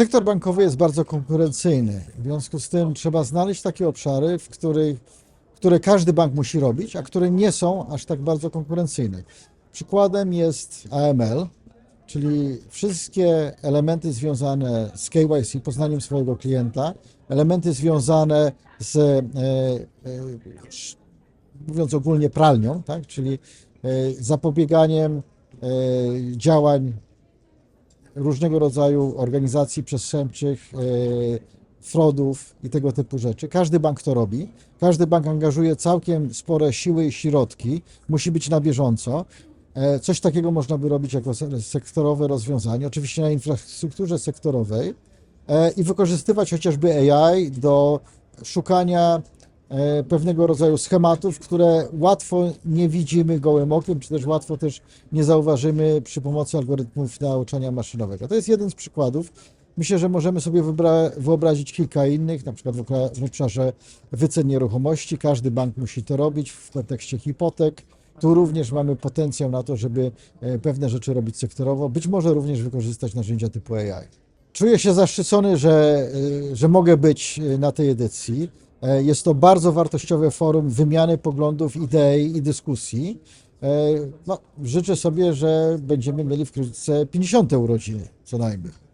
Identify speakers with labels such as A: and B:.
A: Sektor bankowy jest bardzo konkurencyjny. W związku z tym trzeba znaleźć takie obszary, w których, które każdy bank musi robić, a które nie są aż tak bardzo konkurencyjne. Przykładem jest AML, czyli wszystkie elementy związane z KYC, poznaniem swojego klienta, elementy związane z, e, e, mówiąc ogólnie, pralnią, tak? czyli e, zapobieganiem e, działań różnego rodzaju organizacji przestępczych, e, fraudów i tego typu rzeczy. Każdy bank to robi. Każdy bank angażuje całkiem spore siły i środki. Musi być na bieżąco. E, Coś takiego można by robić jako se- sektorowe rozwiązanie, oczywiście na infrastrukturze sektorowej e, i wykorzystywać chociażby AI do szukania pewnego rodzaju schematów, które łatwo nie widzimy gołym okiem, czy też łatwo też nie zauważymy przy pomocy algorytmów nauczania maszynowego. To jest jeden z przykładów. Myślę, że możemy sobie wyobrazić kilka innych, na przykład w, obszarze wycen nieruchomości. Każdy bank musi to robić w kontekście hipotek. Tu również mamy potencjał na to, żeby e, pewne rzeczy robić sektorowo, być może również wykorzystać narzędzia typu AI. Czuję się zaszczycony, że, y, że mogę być na tej edycji. E, Jest to bardzo wartościowe forum wymiany poglądów, idei i dyskusji. E, No, życzę sobie, że będziemy mieli wkrótce 50. urodziny co najmniej.